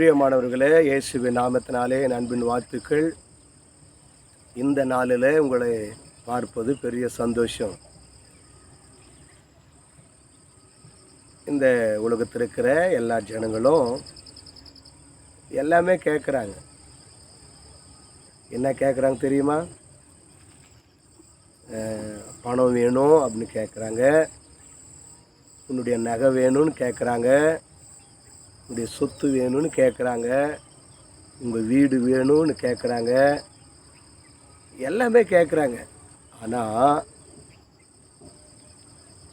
பிரியமானவர்களே இயேசுவின் நாமத்தினாலே என் அன்பின் வாழ்த்துக்கள். இந்த நாளில் உங்களை பார்ப்பது பெரிய சந்தோஷம். இந்த உலகத்தில் இருக்கிற எல்லா ஜனங்களும் எல்லாமே கேட்குறாங்க என்ன கேட்குறாங்க தெரியுமா? பணம் வேணும் அப்படின்னு கேட்குறாங்க உன்னுடைய நகை வேணும்னு கேட்குறாங்க உங்களுடைய சொத்து வேணும்னு கேட்குறாங்க உங்கள் வீடு வேணும்னு கேட்குறாங்க எல்லாமே கேட்குறாங்க ஆனால்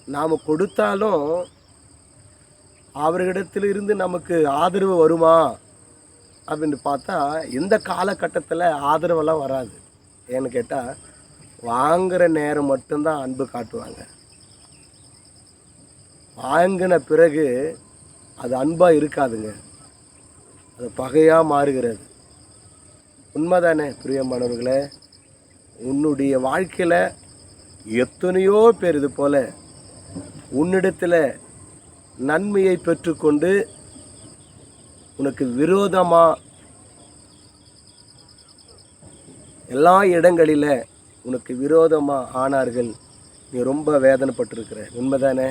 நாம் கொடுத்தாலும் அவர்களிடத்தில் இருந்து நமக்கு ஆதரவு வருமா? அப்படின்னு பார்த்தா இந்த காலகட்டத்தில் ஆதரவெல்லாம் வராது. ஏன்னு கேட்டால் வாங்குகிற நேரம் மட்டும்தான் அன்பு காட்டுவாங்க. வாங்கின பிறகு அது அன்பாக இருக்காதுங்க. அது பகையாக மாறுகிறது. உண்மைதானே பிரியமானவர்களே? உன்னுடைய வாழ்க்கையில் எத்தனையோ பேர் இது போல் உன்னிடத்தில் நன்மையை பெற்றுக்கொண்டு உனக்கு விரோதமாக எல்லா இடங்களில் உனக்கு விரோதமாக ஆனார்கள். நீ ரொம்ப வேதனைப்பட்டிருக்கிற. உண்மைதானே?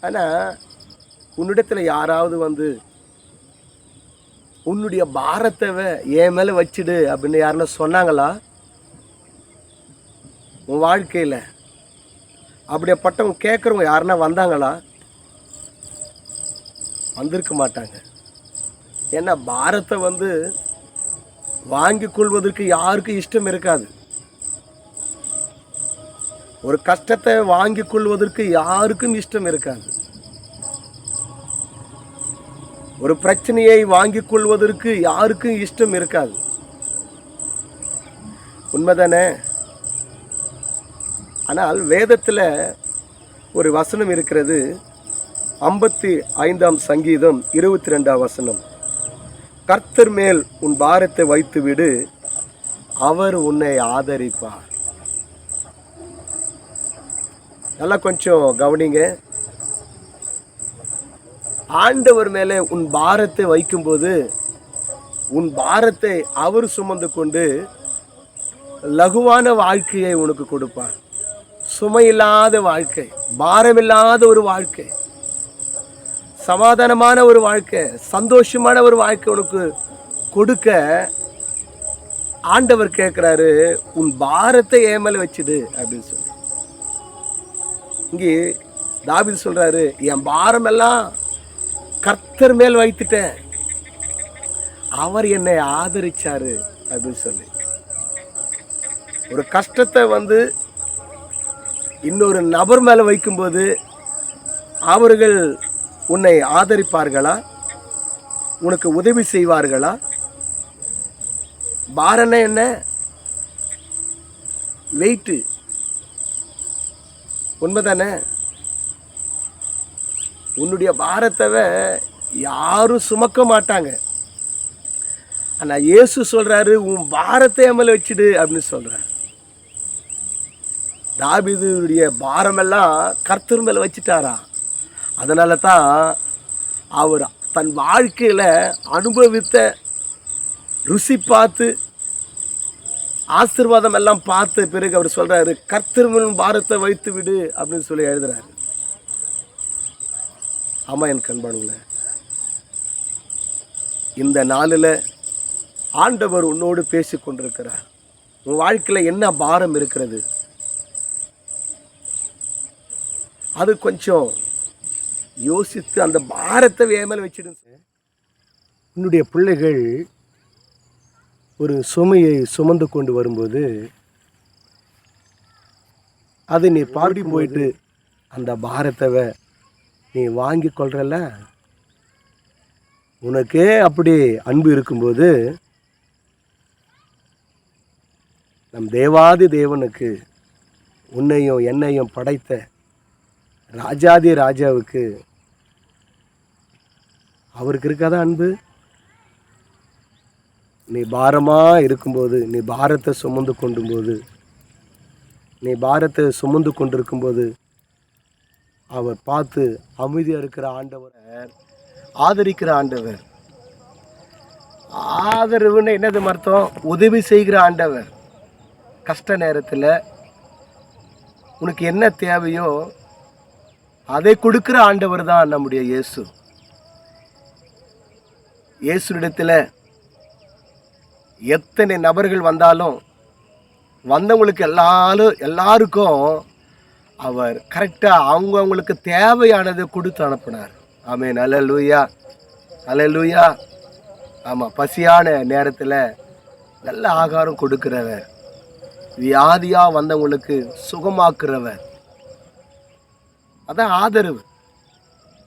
ஆனால் உன்னிடத்தில் யாராவது வந்து உன்னுடைய பாரத்தை என் மேலே வச்சிடு அப்படின்னு யாருன்னா சொன்னாங்களா? உன் வாழ்க்கையில். அப்படியேப்பட்டவங்க கேட்குறவங்க யாருன்னா வந்தாங்களா? வந்திருக்க மாட்டாங்க. ஏன்னா பாரத்தை வந்து வாங்கி கொள்வதற்கு யாருக்கும் இஷ்டம் இருக்காது. ஒரு கஷ்டத்தை வாங்கி கொள்வதற்கு யாருக்கும் இஷ்டம் இருக்காது. ஒரு பிரச்சனையை வாங்கிக் கொள்வதற்கு யாருக்கும் இஷ்டம் இருக்காது. உண்மைதானே? ஆனால் வேதத்தில் ஒரு வசனம் இருக்கிறது. ஐம்பத்தி ஐந்தாம் சங்கீதம் இருபத்தி ரெண்டாம் வசனம். கர்த்தர் மேல் உன் பாரத்தை வைத்து விடு அவர் உன்னை ஆதரிப்பார். நல்லா கொஞ்சம் கவனிங்க. ஆண்டவர் மேலே உன் பாரத்தை வைக்கும்போது உன் பாரத்தை அவர் சுமந்து கொண்டு லகுவான வாழ்க்கையை உனக்கு கொடுப்பார். சுமையில்லாத வாழ்க்கை பாரமில்லாத ஒரு வாழ்க்கை சமாதானமான ஒரு வாழ்க்கை சந்தோஷமான ஒரு வாழ்க்கை உனக்கு கொடுக்க ஆண்டவர் கேட்குறாரு உன் பாரத்தை ஏமல வச்சுடு அப்படின்னு சொல்லி. இங்கே தாவீது சொல்கிறாரு என் பாரமெல்லாம் கர்த்தர் மேல் வைத்துட்டேன். அவர் என்னை ஆதரிச்சாரு. அப்படின்னு சொல்லி. ஒரு கஷ்டத்தை வந்து இன்னொரு நபர் மேலே வைக்கும்போது அவர்கள் உன்னை ஆதரிப்பார்களா? உனக்கு உதவி செய்வார்களா? பாரன்னா என்ன? வெயிட்டு உண்மைதானே? உன்னுடைய பாரத்தை யாரும் சுமக்க மாட்டாங்க. ஆனால் இயேசு சொல்கிறாரு உன் பாரத்தை எம்எல்ஏ வச்சுடு அப்படின்னு சொல்கிறார் தாபிதுடைய பாரமெல்லாம் கர்த்தர் மேலே வச்சுட்டாரா? அதனால தான் அவர் தன் வாழ்க்கையில் அனுபவித்த ருசி பார்த்து ஆசீர்வாதம் எல்லாம் பார்த்த பிறகு அவர் சொல்கிறாரு கர்த்தர்மின் பாரத்தை வைத்து விடு அப்படின்னு சொல்லி எழுதுறாரு. ஆமாம் என் கண்பானுங்கள. இந்த நாளில் ஆண்டவர் உன்னோடு பேசி கொண்டிருக்கிறார். உன் வாழ்க்கையில் என்ன பாரம் இருக்கிறது? அது கொஞ்சம் யோசித்து அந்த பாரத்தை வேமல் வச்சிடுங்க உன்னுடைய பிள்ளைகள் ஒரு சுமையை சுமந்து கொண்டு வரும்போது அது நீ பாடி போயிட்டு அந்த பாரத்தை நீ வாங்கி கொள்றல உனக்கே அப்படி அன்பு இருக்கும்போது நம் தேவாதி தேவனுக்கு உன்னையும் என்னையும் படைத்த ராஜாதி ராஜாவுக்கு அவருக்கு இருக்காதா அன்பு? நீ பாரமாக இருக்கும்போது நீ பாரத்தை சுமந்து கொண்டும்போது நீ பாரத்தை சுமந்து கொண்டிருக்கும்போது அவர் பார்த்து அமைதியாக இருக்கிற ஆண்டவரை ஆதரிக்கிற ஆண்டவர். ஆதரவுன்னு என்னது அர்த்தம்? உதவி செய்கிற ஆண்டவர். கஷ்ட நேரத்தில் உனக்கு என்ன தேவையோ அதை கொடுக்குற ஆண்டவர் தான் நம்முடைய இயேசு. இயேசுனிடத்தில் எத்தனை நபர்கள் வந்தாலும் வந்தவங்களுக்கு எல்லாரும் எல்லாருக்கும் அவர் கரெக்டாக அவங்கவுங்களுக்கு தேவையானதை கொடுத்து அனுப்பினார். ஆமே நல்ல லூயா நல்ல லூயா ஆமாம் பசியான நேரத்தில் நல்ல ஆகாரம் கொடுக்கிறவர். வியாதியாக வந்தவங்களுக்கு சுகமாக்குறவர். அதான் ஆதரவு.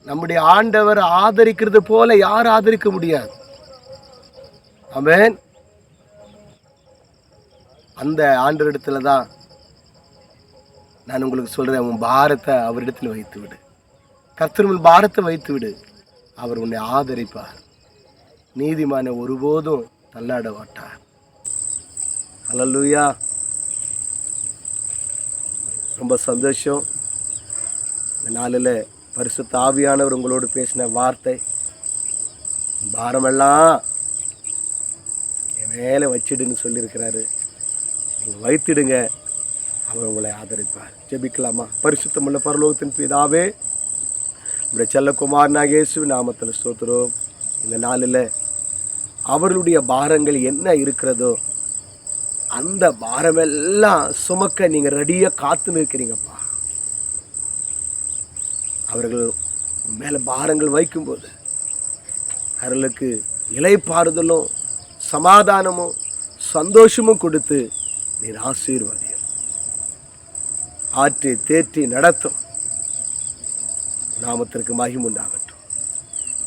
நம்முடைய ஆண்டவர் ஆதரிக்கிறது போல யார் ஆதரிக்க முடியாது? ஆமென். அந்த ஆண்டவரிடத்துல தான் நான் உங்களுக்கு சொல்கிறேன் உன் பாரத்தை அவரிடத்தில் வைத்து விடு. கர்த்தர் உன் பாரத்தை வைத்து விடு. அவர் உன்னை ஆதரிப்பார். நீதிமான ஒருபோதும் தள்ளாட மாட்டார். அலல்லூயா ரொம்ப சந்தோஷம். இந்த நாளில் பரிசு தாவியானவர் உங்களோடு பேசின வார்த்தை பாரமெல்லாம் என் மேலே வச்சிடுன்னு சொல்லியிருக்கிறாரு. நீங்கள் வைத்திடுங்க. அவர் உங்களை ஆதரிப்பார். ஜெபிக்கலாமா? பரிசுத்தமுள்ள பரலோகத்தின் பிதாவே இப்படி செல்லகுமார் நாகேசு நாமத்தில் ஸ்தோத்திரம். இந்த நாளில் அவர்களுடைய பாரங்கள் என்ன இருக்கிறதோ அந்த பாரமெல்லாம் சுமக்க நீங்கள் ரெடியாக காத்து நிற்கிறீங்கப்பா. அவர்கள் மேலே பாரங்கள் வைக்கும்போது அவர்களுக்கு இலைப்பாறுதலும் சமாதானமும் சந்தோஷமும் கொடுத்து நீர் ஆசீர்வதியும். ஆற்றி தேற்றி நடத்தும். நாமத்திற்கு மகிமுண்டாகட்டும்.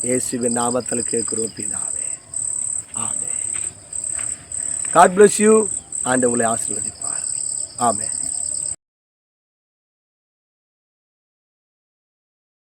இயேசுவின் நாமத்தில் கேட்குறோம் பிதாவே. ஆமே காட் பிளஸ் யூ ஆண்டு உங்களை ஆசீர்வதிப்பார். ஆமே